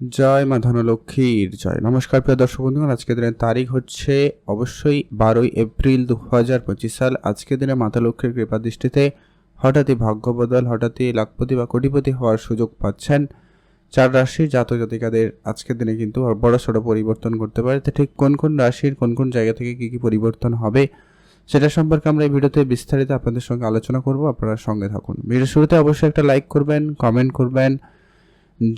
জয় মা ধনলক্ষ্মীর জয়। নমস্কার, প্রিয় দর্শক বন্ধুগণ, আজকের দিনের তারিখ হচ্ছে অবশ্যই বারোই এপ্রিল দু হাজার পঁচিশ সাল। আজকের দিনে মাতা লক্ষ্মীর কৃপা দৃষ্টিতে হঠাৎই ভাগ্য বদল, হঠাৎই লাখপতি বা কোটিপতি হওয়ার সুযোগ পাচ্ছেন চার রাশির জাতক জাতিকাদের। আজকের দিনে কিন্তু বড় সড়ো পরিবর্তন করতে পারে। তো ঠিক কোন কোন রাশির, কোন কোন জায়গা থেকে কী কী পরিবর্তন হবে সেটা সম্পর্কে আমরা এই ভিডিওতে বিস্তারিত আপনাদের সঙ্গে আলোচনা করব। আপনারা সঙ্গে থাকুন। ভিডিও শুরুতে অবশ্যই একটা লাইক করবেন কমেন্ট করবেন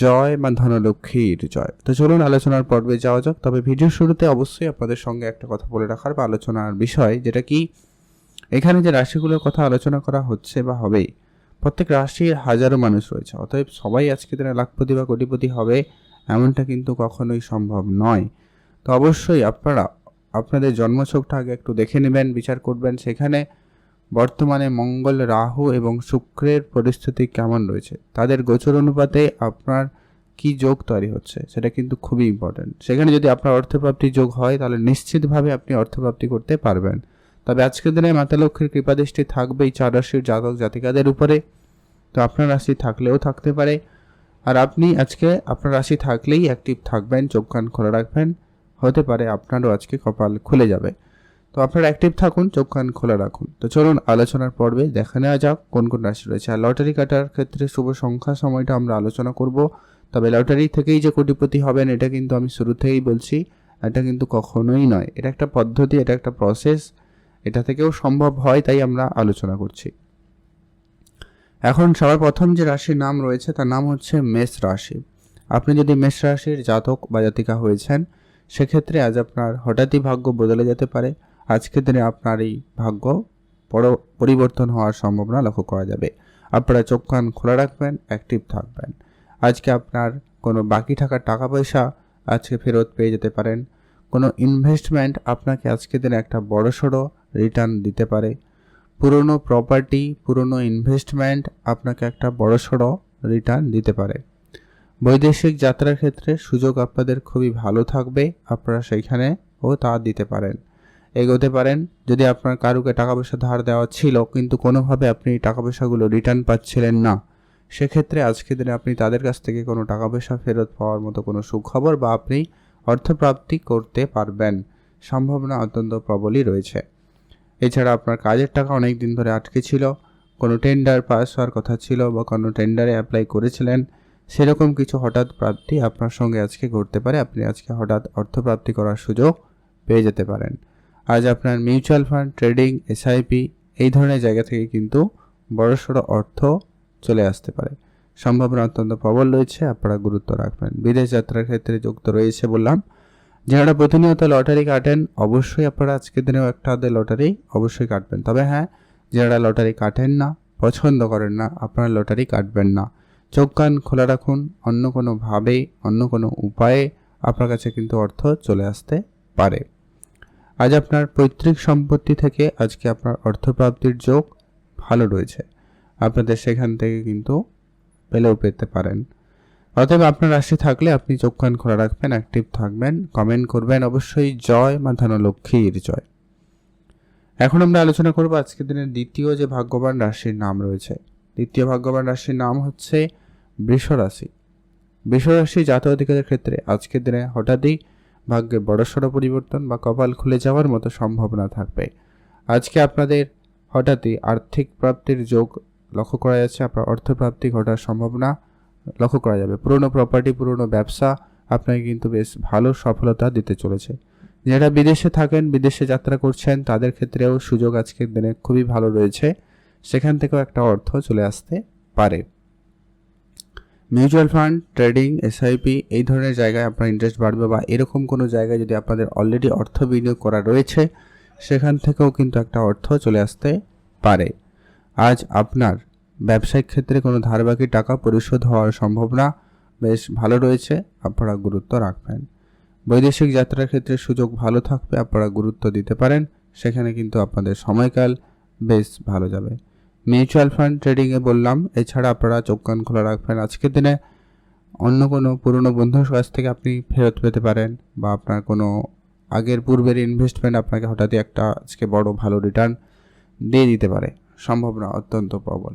জয় মা ধনলক্ষ্মীর জয়। তো চলুন আলোচনার পর্বে যাওয়া যাক। তবে ভিডিও শুরুতে অবশ্যই আপনাদের সঙ্গে একটা কথা বলে রাখার বা আলোচনার বিষয়, যেটা কি এখানে যে রাশিগুলোর কথা আলোচনা করা হচ্ছে বা হবে, প্রত্যেক রাশির হাজারো মানুষ রয়েছে। অতএব সবাই আজকে দিনে লাখপতি বা কোটিপতি হবে, এমনটা কিন্তু কখনোই সম্ভব নয়। তো অবশ্যই আপনারা, আপনাদের জন্মছকটা আগে একটু দেখে নেবেন, বিচার করবেন। সেখানে বর্তমানে মঙ্গল, রাহু এবং শুক্রের পরিস্থিতি কেমন রয়েছে? তাদের গোচর অনুপাতে আপনার কি যোগ তৈরি হচ্ছে? সেটা কিন্তু খুবই ইম্পর্ট্যান্ট সেখানে যদি আপনার অর্থপ্রাপ্তি যোগ হয়, তাহলে নিশ্চিতভাবে আপনি অর্থপ্রাপ্তি করতে পারবেন। তবে আজকের দিনে মাতা লক্ষ্মীর কৃপাদৃষ্টি থাকবেই চার রাশির জাতক জাতিকাদের উপরে। তো আপনার রাশি থাকলেও থাকতে পারে। আর আপনি আজকে আপনার রাশি থাকলেই অ্যাক্টিভ থাকবেন, চোখ কান খোলা রাখবেন। হতে পারে আপনারও আজকে কপাল খুলে যাবে। তো আপনারা অ্যাক্টিভ থাকুন, চোখ কান খোলা রাখুন। তো চলুন আলোচনার পর্বে দেখা নেওয়া যাক, কোন কোন রাশি রয়েছে। আর লটারি কাটার ক্ষেত্রে শুভ সংখ্যা সময়টা আমরা আলোচনা করব। তবে লটারি থেকেই যে কোটিপতি হবেন, এটা কিন্তু আমি শুরু থেকেই বলছি, এটা কিন্তু কখনোই নয়। এটা একটা পদ্ধতি, এটা একটা প্রসেস এটা থেকেও সম্ভব হয় তাই আমরা আলোচনা করছি। এখন সবার প্রথম যে রাশির নাম রয়েছে, তার নাম হচ্ছে মেষ রাশি। আপনি যদি মেষ রাশির জাতক বা জাতিকা হয়েছেন, সেক্ষেত্রে আজ আপনার হঠাৎই ভাগ্য বদলে যেতে পারে। আজকের দিনে আপনার এই ভাগ্য পরিবর্তন হওয়ার সম্ভাবনা লক্ষ্য করা যাবে। আপনারা চোখ কান খোলা রাখবেন অ্যাক্টিভ থাকবেন। আজকে আপনার কোনো বাকি থাকার টাকা পয়সা আজকে ফেরত পেয়ে যেতে পারেন। কোনো ইনভেস্টমেন্ট আপনাকে আজকের দিনে একটা বড় সড়ো রিটার্ন দিতে পারে। পুরনো প্রপার্টি পুরনো ইনভেস্টমেন্ট আপনাকে একটা বড় সড়ো রিটার্ন দিতে পারে। বৈদেশিক যাত্রার ক্ষেত্রে সুযোগ আপনাদের খুবই ভালো থাকবে, আপনারা সেইখানেও তা দিতে পারেন। এগোতে পারেন। যদি আপনার কারুকে টাকা পয়সা ধার দেওয়া ছিল, কিন্তু কোনোভাবে আপনি টাকা পয়সাগুলো রিটার্ন পাচ্ছিলেন না, সেক্ষেত্রে আজকের দিনে আপনি তাদের কাছ থেকে কোনো টাকা পয়সা ফেরত পাওয়ার মতো কোনো সুখবর বা আপনি অর্থপ্রাপ্তি করতে পারবেন। সম্ভাবনা অত্যন্ত প্রবলই রয়েছে। এছাড়া আপনার কাজের টাকা অনেক দিন ধরে আটকে ছিল, কোনো টেন্ডার পাস হওয়ার কথা ছিল বা কোনো টেন্ডারে অ্যাপ্লাই করেছিলেন, সেরকম কিছু হঠাৎ প্রাপ্তি আপনার সঙ্গে আজকে ঘটতে পারে। আপনি আজকে হঠাৎ অর্থপ্রাপ্তি করার সুযোগ পেয়ে যেতে পারেন। আজ আপনার মিউচুয়াল ফান্ড ট্রেডিং এসআইপি এই ধরনের জায়গা থেকে কিন্তু বড়সড় অর্থ চলে আসতে পারে। সম্ভাবনা অত্যন্ত প্রবল রয়েছে, আপনারা গুরুত্ব রাখবেন। বিদেশ যাত্রার ক্ষেত্রে যুক্ত রয়েছে বললাম। যারা প্রতিনিয়ত লটারি কাটেন, অবশ্যই আপনারা আজকের দিনেও একটা হাতে লটারি অবশ্যই কাটবেন। তবে হ্যাঁ যারা লটারি কাটেন না, পছন্দ করেন না, আপনারা লটারি কাটবেন না। চোখ কান খোলা রাখুন, অন্য কোনোভাবে, অন্য কোনো উপায়ে আপনার কাছে কিন্তু অর্থ চলে আসতে পারে। আজ আপনার পৈতৃক সম্পত্তি থেকে আজকে আপনার অর্থপ্রাপ্তির যোগ ভালো রয়েছে। আপনাদের সেখান থেকে কিন্তু পেলেও পেতে পারেন। অতএব আপনার রাশি থাকলে আপনি চোখ কান খোলা রাখবেন অ্যাক্টিভ থাকবেন কমেন্ট করবেন, অবশ্যই জয় মা লক্ষ্মীর জয়। এখন আমরা আলোচনা করব আজকের দিনের দ্বিতীয় যে ভাগ্যবান রাশির নাম রয়েছে। দ্বিতীয় ভাগ্যবান রাশির নাম হচ্ছে বৃষ রাশি রাশি জাতক অধিকারের ক্ষেত্রে আজকের দিনে হঠাৎই ভাগ্যে বড়সড় পরিবর্তন বা কপাল খুলে যাওয়ার মতো সম্ভাবনা থাকবে। আজকে আপনাদের হঠাৎই আর্থিক প্রাপ্তির যোগ লক্ষ্য করা যাচ্ছে। আপনার অর্থপ্রাপ্তি ঘটার সম্ভাবনা লক্ষ্য করা যাবে। পুরনো প্রপার্টি পুরনো ব্যবসা আপনাকে কিন্তু বেশ ভালো সফলতা দিতে চলেছে। যারা বিদেশে থাকেন, বিদেশে যাত্রা করছেন, তাদের ক্ষেত্রেও সুযোগ আজকের দিনে খুবই ভালো রয়েছে। সেখান থেকেও একটা অর্থ চলে আসতে পারে। মিউচুয়াল ফান্ড ট্রেডিং এসআইপি এই ধরনের জায়গায় আপনার ইন্টারেস্ট বাড়বে বা এরকম কোনো জায়গায় যদি আপনাদের অলরেডি অর্থ বিনিয়োগ করা রয়েছে, সেখান থেকেও কিন্তু একটা অর্থ চলে আসতে পারে। আজ আপনার ব্যবসায়িক ক্ষেত্রে কোনো ধারবাকি টাকা পরিশোধ হওয়ার সম্ভাবনা বেশ ভালো রয়েছে, আপনারা গুরুত্ব রাখবেন। বৈদেশিক যাত্রার ক্ষেত্রে সুযোগ ভালো থাকবে, আপনারা গুরুত্ব দিতে পারেন, সেখানে কিন্তু আপনাদের সময়কাল বেশ ভালো যাবে। মিউচুয়াল ফান্ড ট্রেডিংয়ে বললাম, এছাড়া আপনারা চোখ কান খোলা রাখবেন। আজকের দিনে অন্য কোনো পুরনো বন্ধুর কাছ থেকে আপনি ফেরত পেতে পারেন বা আপনার কোনো আগের পূর্বের ইনভেস্টমেন্ট আপনাকে হঠাৎই একটা আজকে বড় ভালো রিটার্ন দিয়ে দিতে পারে। সম্ভাবনা অত্যন্ত প্রবল।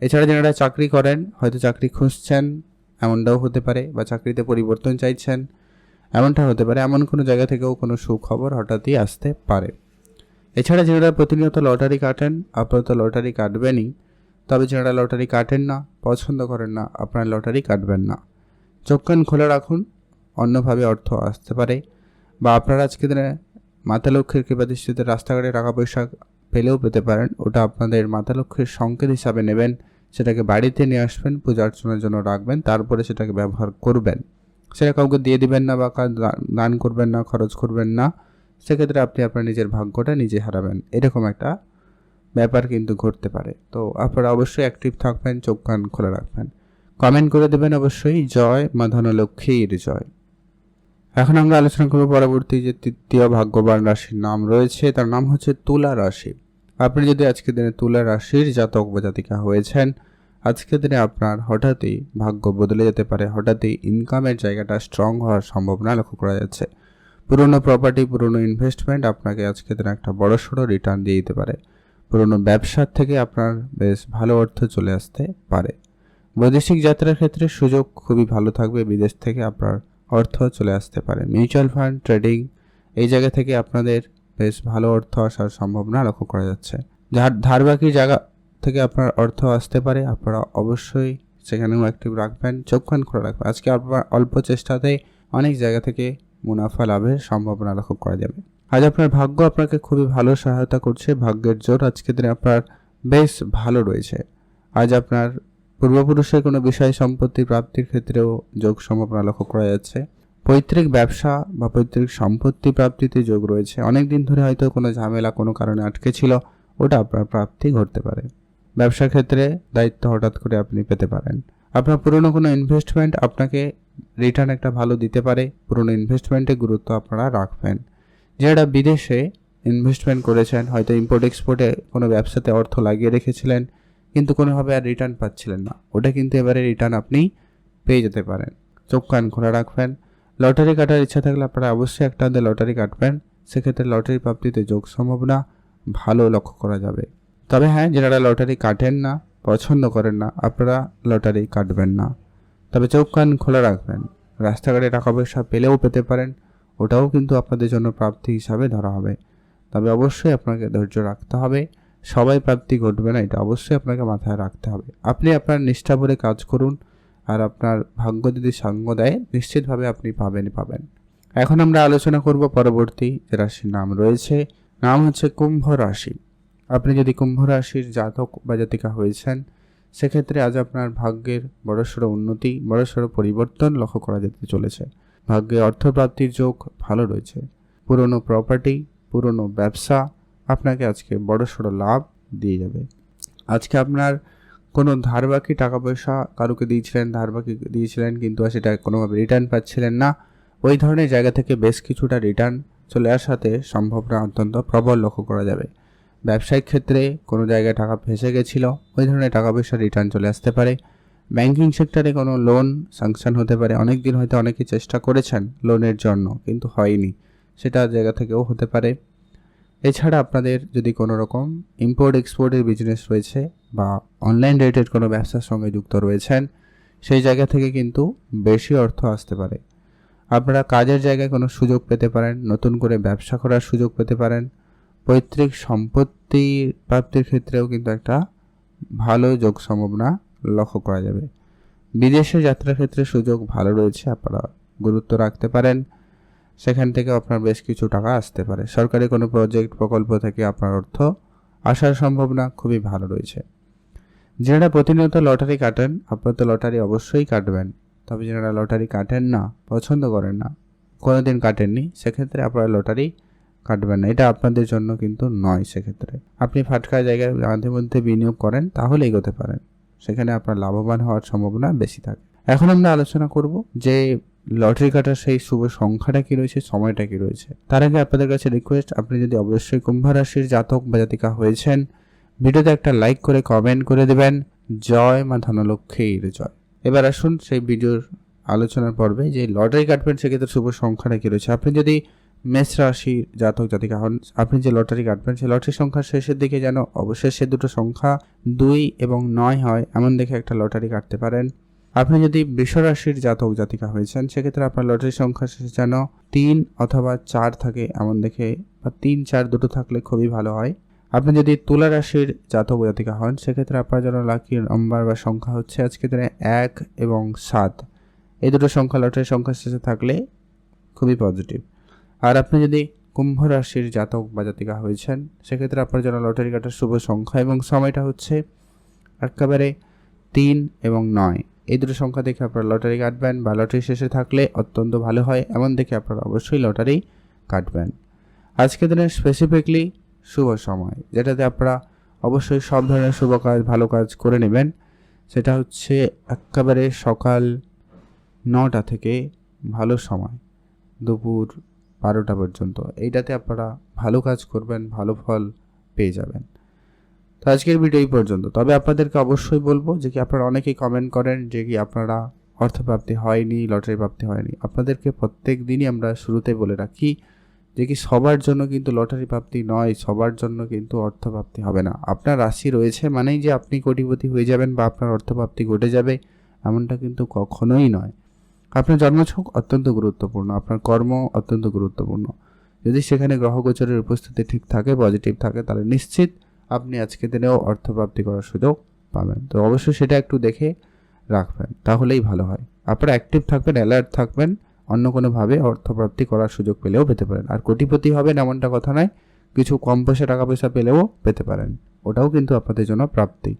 এছাড়া যারা চাকরি করেন, হয়তো চাকরি খুঁজছেন, এমনটাও হতে পারে বা চাকরিতে পরিবর্তন চাইছেন, এমনটা হতে পারে। এমন কোনো জায়গা থেকেও কোনো সুখবর হঠাৎই আসতে পারে। এছাড়া যারা প্রতিনিয়ত লটারি কাটেন, আপনারা তো লটারি কাটবেনই। তবে যারা লটারি কাটেন না, পছন্দ করেন না, আপনারা লটারি কাটবেন না। চোখ কান খোলা রাখুন, অন্যভাবে অর্থ আসতে পারে। বা আপনারা আজকে দিনে মাতা লক্ষ্মীর কৃপাদৃষ্টিতে রাস্তাঘাটে টাকা পয়সা পেলেও পেতে পারেন, ওটা আপনাদের মাতা লক্ষ্মীর সংকেত হিসাবে নেবেন। সেটাকে বাড়িতে নিয়ে আসবেন, পূজা অর্চনার জন্য রাখবেন, তারপরে সেটাকে ব্যবহার করবেন। সেটা কাউকে দিয়ে দিবেন না বা দান করবেন না, খরচ করবেন না। সেক্ষেত্রে আপনি আপনার নিজের ভাগ্যটা নিজে হারাবেন। এরকম একটা ব্যাপার কিন্তু ঘটতে পারে। তো আপনারা অবশ্যই অ্যাক্টিভ থাকবেন, চোখ কান খোলা রাখবেন। কমেন্ট করে দেবেন অবশ্যই, জয় মা ধনলক্ষ্মীর জয়। এখন আমরা আলোচনা করব পরবর্তী যে তৃতীয় ভাগ্যবান রাশির নাম রয়েছে, তার নাম হচ্ছে তুলা রাশি। আপনি যদি আজকের দিনে তুলা রাশির জাতক বা জাতিকা হয়েছেন, আজকের দিনে আপনার হঠাৎই ভাগ্য বদলে যেতে পারে, হঠাৎই ইনকামের জায়গাটা স্ট্রং হওয়ার সম্ভাবনা লক্ষ্য করা যাচ্ছে। পুরনো প্রপার্টি পুরনো ইনভেস্টমেন্ট আপনাকে আজকে দিনে একটা বড় সড়ো রিটার্ন দিয়ে দিতে পারে। পুরনো ব্যবসার থেকে আপনার বেশ ভালো অর্থ চলে আসতে পারে। বৈদেশিক যাত্রার ক্ষেত্রে সুযোগ খুবই ভালো থাকবে, বিদেশ থেকে আপনার অর্থ চলে আসতে পারে। মিউচুয়াল ফান্ড ট্রেডিং এই জায়গা থেকে আপনাদের বেশ ভালো অর্থ আসার সম্ভাবনা লক্ষ্য করা যাচ্ছে। যার ধারবাকি জায়গা থেকে আপনার অর্থ আসতে পারে, আপনারা অবশ্যই সেখানেও অ্যাক্টিভ রাখবেন চোখখান খোলা রাখবেন। আজকে আপনার অল্প চেষ্টাতেই অনেক জায়গা থেকে মুনাফা লাভের সম্ভাবনা লক্ষ্য করা যাবে। আজ আপনার ভাগ্য আপনাকে খুবই ভালো সহায়তা করছে, ভাগ্যের জোর। আজকের দিনে আপনার বেশ ভালো রয়েছে। আজ আপনার পূর্বপুরুষের কোনো বিষয়, সম্পত্তি, প্রাপ্তির ক্ষেত্রেও যোগ সম্ভাবনা লক্ষ্য করা যাচ্ছে। পৈতৃক ব্যবসা বা পৈতৃক সম্পত্তি প্রাপ্তিতে যোগ রয়েছে। অনেক দিন ধরে হয়তো কোনো ঝামেলা, কোনো কারণে আটকে ছিল, ওটা আপনার প্রাপ্তি ঘটতে পারে। ব্যবসার ক্ষেত্রে দায়িত্ব হঠাৎ করে আপনি পেতে পারেন। আপনার পুরনো কোনো ইনভেস্টমেন্ট আপনাকে রিটার্ন একটা ভালো দিতে পারে, পুরনো ইনভেস্টমেন্টে গুরুত্ব আপনারা রাখবেন। যারা বিদেশে ইনভেস্টমেন্ট করেছেন, হয়তো ইম্পোর্ট এক্সপোর্টে কোনো ব্যবসাতে অর্থ লাগিয়ে রেখেছিলেন, কিন্তু কোনোভাবে আর রিটার্ন পাচ্ছিলেন না। ওটা কিন্তু এবারে রিটার্ন আপনি পেয়ে যেতে পারেন। চোখ কান খোলা রাখবেন। লটারি কাটার ইচ্ছা থাকলে আপনারা অবশ্যই একটা হাতে লটারি কাটবেন। সেক্ষেত্রে লটারি প্রাপ্তিতে যোগ সম্ভাবনা ভালো লক্ষ্য করা যাবে। তবে হ্যাঁ যারা লটারি কাটেন না, পছন্দ করেন না, আপনারা লটারি কাটবেন না। তবে চোখ কান খোলা রাখবেন। রাস্তাঘাটে টাকা পয়সা পেলেও পেতে পারেন। ওটাও কিন্তু আপনাদের জন্য প্রাপ্তি হিসাবে ধরা হবে। তবে অবশ্যই আপনাকে ধৈর্য রাখতে হবে। সবাই প্রাপ্তি ঘটবে না, এটা অবশ্যই আপনাকে মাথায় রাখতে হবে। আপনি আপনার নিষ্ঠা ভরে কাজ করুন আর আপনার ভাগ্য যদি সঙ্গ দেয়, নিশ্চিতভাবে আপনি পাবেনই পাবেন। এখন আমরা আলোচনা করব পরবর্তী যে রাশির নাম রয়েছে। নাম হচ্ছে কুম্ভ রাশি। আপনি যদি কুম্ভ রাশির জাতক বা জাতিকা হয়েছেন সেক্ষেত্রে আজ আপনার ভাগ্যের বড়সড় উন্নতি, বড়সড় পরিবর্তন লক্ষ্য করা যেতে চলেছে। ভাগ্যে অর্থপ্রাপ্তির যোগ ভালো রয়েছে। পুরনো প্রপার্টি পুরনো ব্যবসা আপনাকে আজকে বড়সড় লাভ দিয়ে যাবে। আজকে আপনার কোনো ধার বাকি টাকা পয়সা কারুকে দিয়েছিলেন, ধার বাকি দিয়েছিলেন কিন্তু সেটা কোনোভাবে রিটার্ন পাচ্ছিলেন না। ওই ধরনের জায়গা থেকে বেশ কিছুটা রিটার্ন চলে আসাতে সম্ভাবনা অত্যন্ত প্রবল লক্ষ্য করা যাবে। ব্যবসায়িক ক্ষেত্রে কোনো জায়গায় টাকা ফেসে গেছিল, ওই ধরনের টাকা পয়সা রিটার্ন চলে আসতে পারে। ব্যাংকিং সেক্টরে কোনো লোন স্যাংশন হতে পারে। অনেক দিন হয়তো অনেকে চেষ্টা করেছেন লোনের জন্য, কিন্তু হয়নি। সেটা জায়গা থেকেও হতে পারে। এছাড়া আপনাদের যদি কোনো রকম ইম্পোর্ট এক্সপোর্টের বিজনেস রয়েছে বা অনলাইন রিলেটেড কোনো ব্যবসার সঙ্গে যুক্ত রয়েছেন, সেই জায়গা থেকে কিন্তু বেশি অর্থ আসতে পারে। আপনারা কাজের জায়গায় কোনো সুযোগ পেতে পারেন, নতুন করে ব্যবসা করার সুযোগ পেতে পারেন পৈতৃক সম্পত্তি প্রাপ্তির ক্ষেত্রেও কিন্তু একটা ভালো যোগ সম্ভাবনা লক্ষ্য করা যাবে। বিদেশে যাত্রার ক্ষেত্রে সুযোগ ভালো রয়েছে, আপনারা গুরুত্ব রাখতে পারেন। সেখান থেকে আপনার বেশ কিছু টাকা আসতে পারে। সরকারি কোনো প্রজেক্ট, প্রকল্প থেকে আপনার অর্থ আসার সম্ভাবনা খুবই ভালো রয়েছে। যারা প্রতিনিয়ত লটারি কাটেন, আপনার তো লটারি অবশ্যই কাটবেন। তবে যারা লটারি কাটেন না, পছন্দ করেন না কোনো দিন কাটেননি, সেক্ষেত্রে আপনারা লটারি কাটবেন না। এটা আপনাদের জন্য কিন্তু নয় সেক্ষেত্রে। আপনি ফাটকা জায়গায় মাঝে মধ্যে বিনিয়োগ করেন, তাহলে এগোতে পারেন। সেখানে আপনার লাভবান হওয়ার সম্ভাবনা বেশি থাকে। এখন আমরা আলোচনা করব যে লটারি কাটার সেই শুভ সংখ্যাটা কি রয়েছে, সময়টা কি রয়েছে। তার আগে আপনাদের কাছে রিকোয়েস্ট আপনি যদি অবশ্যই কুম্ভ রাশির জাতক বা জাতিকা হয়েছেন, ভিডিওতে একটা লাইক করে কমেন্ট করে দেবেন। জয় মা ধনলক্ষ্মীর জয়। এবার আসুন সেই ভিডিওর আলোচনার পর্বে যে লটারি কাটবেন সেক্ষেত্রে শুভ সংখ্যাটা কি রয়েছে। আপনি যদি মেষ রাশির জাতক জাতিকা হন। আপনি যে লটারি কাটবেন, সেই লটারি সংখ্যার শেষের দিকে যেন অবশ্যই সে দুটো সংখ্যা দুই এবং নয় হয়, এমন দেখে একটা লটারি কাটতে পারেন। আপনি যদি বৃষরাশির জাতক জাতিকা হয়েছেন, সেক্ষেত্রে আপনার লটারি সংখ্যা শেষে যেন তিন অথবা চার থাকে, এমন দেখে বা তিন, চার দুটো থাকলে খুবই ভালো হয়। আপনি যদি তুলা রাশির জাতক জাতিকা হন, সেক্ষেত্রে আপনার জন্য লাকি নম্বর বা সংখ্যা হচ্ছে আজকে দিনে এক এবং সাত। এই দুটো সংখ্যা লটারির সংখ্যা শেষে থাকলে খুবই পজিটিভ আর আপনি যদি কুম্ভ রাশির জাতক বা জাতিকা হয়েছেন, সেক্ষেত্রে আপনার জন্য লটারি কাটার শুভ সংখ্যা এবং সময়টা হচ্ছে একেবারে তিন এবং নয়। এই দুটো সংখ্যা দেখে আপনারা লটারি কাটবেন বা লটারি শেষে থাকলে অত্যন্ত ভালো হয়, এমন দেখে আপনারা অবশ্যই লটারি কাটবেন। আজকে দিনে স্পেসিফিকলি শুভ সময়, যেটাতে আপনারা অবশ্যই সব ধরনের শুভ কাজ, ভালো কাজ করে নেবেন। সেটা হচ্ছে একেবারে সকাল নটা থেকে ভালো সময়, দুপুর বারোটা পর্যন্ত। এইটাতে আপনারা ভালো কাজ করবেন, ভালো ফল পেয়ে যাবেন। তো আজকের ভিডিও এই পর্যন্ত। তবে আপনাদেরকে অবশ্যই বলব যে কি আপনারা অনেকেই কমেন্ট করেন যে কি আপনারা অর্থপ্রাপ্তি হয়নি লটারি প্রাপ্তি হয়নি। আপনাদেরকে প্রত্যেক দিনই আমরা শুরুতে বলে রাখি যে কি সবার জন্য কিন্তু লটারি প্রাপ্তি নয়, সবার জন্য কিন্তু অর্থপ্রাপ্তি হবে না। আপনার রাশি রয়েছে মানেই যে আপনি কোটিপতি হয়ে যাবেন বা আপনার অর্থপ্রাপ্তি ঘটে যাবে, এমনটা কিন্তু কখনোই নয়। আপনার জন্মছক অত্যন্ত গুরুত্বপূর্ণ, আপনার কর্ম অত্যন্ত গুরুত্বপূর্ণ। যদি সেখানে গ্রহগোচরের উপস্থিতি ঠিক থাকে পজিটিভ থাকে, তাহলে নিশ্চিত আপনি আজকে দিনেও অর্থপ্রাপ্তি করার সুযোগ পাবেন। তো অবশ্যই সেটা একটু দেখে রাখবেন, তাহলেই ভালো হয়। আপনারা অ্যাক্টিভ থাকবেন অ্যালার্ট থাকবেন, অন্য কোনোভাবে অর্থপ্রাপ্তি করার সুযোগ পেলেও পেতে পারেন। আর কোটিপতি হবেন এমনটা কথা নয়, কিছু কম পয়সা, টাকা পয়সা পেলেও পেতে পারেন। ওটাও কিন্তু আপনাদের জন্য প্রাপ্তি।